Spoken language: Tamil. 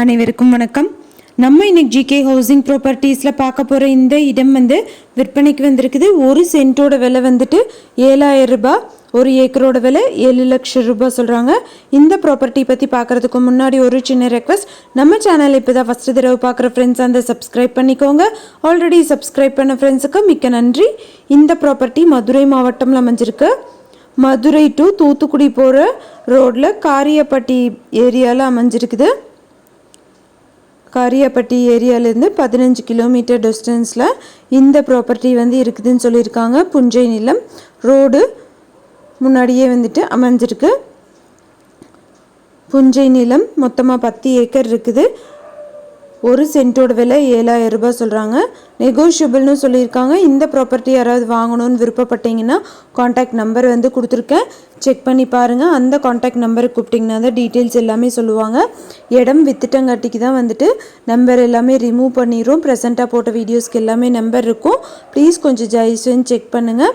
அனைவருக்கும் வணக்கம். நம்ம இன்னைக்கு ஜிகே ஹவுசிங் ப்ராப்பர்ட்டிஸில் பார்க்க போகிற இந்த இடம் வந்து விற்பனைக்கு வந்திருக்குது. ஒரு சென்ட்டோட விலை வந்துட்டு ஏழாயிரம் ரூபாய் ஒரு ஏக்கரோட விலை ஏழு லட்சம் ரூபாய் சொல்கிறாங்க இந்த ப்ராப்பர்ட்டி பற்றி பார்க்குறதுக்கு முன்னாடி ஒரு சின்ன ரெக்வஸ்ட் நம்ம சேனல் இப்போ தான் ஃபஸ்ட்டு தடவை பார்க்குற ஃப்ரெண்ட்ஸ் அந்த சப்ஸ்கிரைப் பண்ணிக்கோங்க. ஆல்ரெடி சப்ஸ்கிரைப் பண்ண ஃப்ரெண்ட்ஸுக்கு மிக்க நன்றி. இந்த ப்ராப்பர்ட்டி மதுரை மாவட்டம்ல அமைஞ்சிருக்கு. மதுரை டு தூத்துக்குடி போகிற ரோட்டில் காரியப்பட்டி ஏரியாவில் அமைஞ்சிருக்குது. காரியாப்பட்டி ஏரியாலேருந்து பதினஞ்சு கிலோமீட்டர் டிஸ்டன்ஸில் இந்த ப்ராப்பர்ட்டி வந்து இருக்குதுன்னு சொல்லியிருக்காங்க. புஞ்சை நிலம். ரோடு முன்னாடியே வந்துட்டு அமைஞ்சிருக்கு. புஞ்சை நிலம். மொத்தமாக பத்து ஏக்கர் இருக்குது. ஒரு சென்ட்டோட விலை ஏழாயிரம் ரூபாய் சொல்கிறாங்க நெகோஷியபிள்னு சொல்லியிருக்காங்க. இந்த ப்ராப்பர்ட்டி யாராவது வாங்கணும்னு விருப்பப்பட்டீங்கன்னா காண்டாக்ட் நம்பர் வந்து கொடுத்துருக்கேன். செக் பண்ணி பாருங்கள் அந்த காண்டாக்ட் நம்பருக்கு கூப்பிட்டிங்கன்னா தான் டீட்டெயில்ஸ் எல்லாமே சொல்லுவாங்க. இடம் வித்துட்டங்காட்டிக்கு தான் வந்துட்டு நம்பர் எல்லாமே ரிமூவ் பண்ணிடுறோம். ப்ரெசண்ட்டாக போட்ட வீடியோஸ்க்கு எல்லாமே நம்பர் இருக்கும். ப்ளீஸ் கொஞ்சம் ஜெய்ஸ்ன்னு செக் பண்ணுங்கள்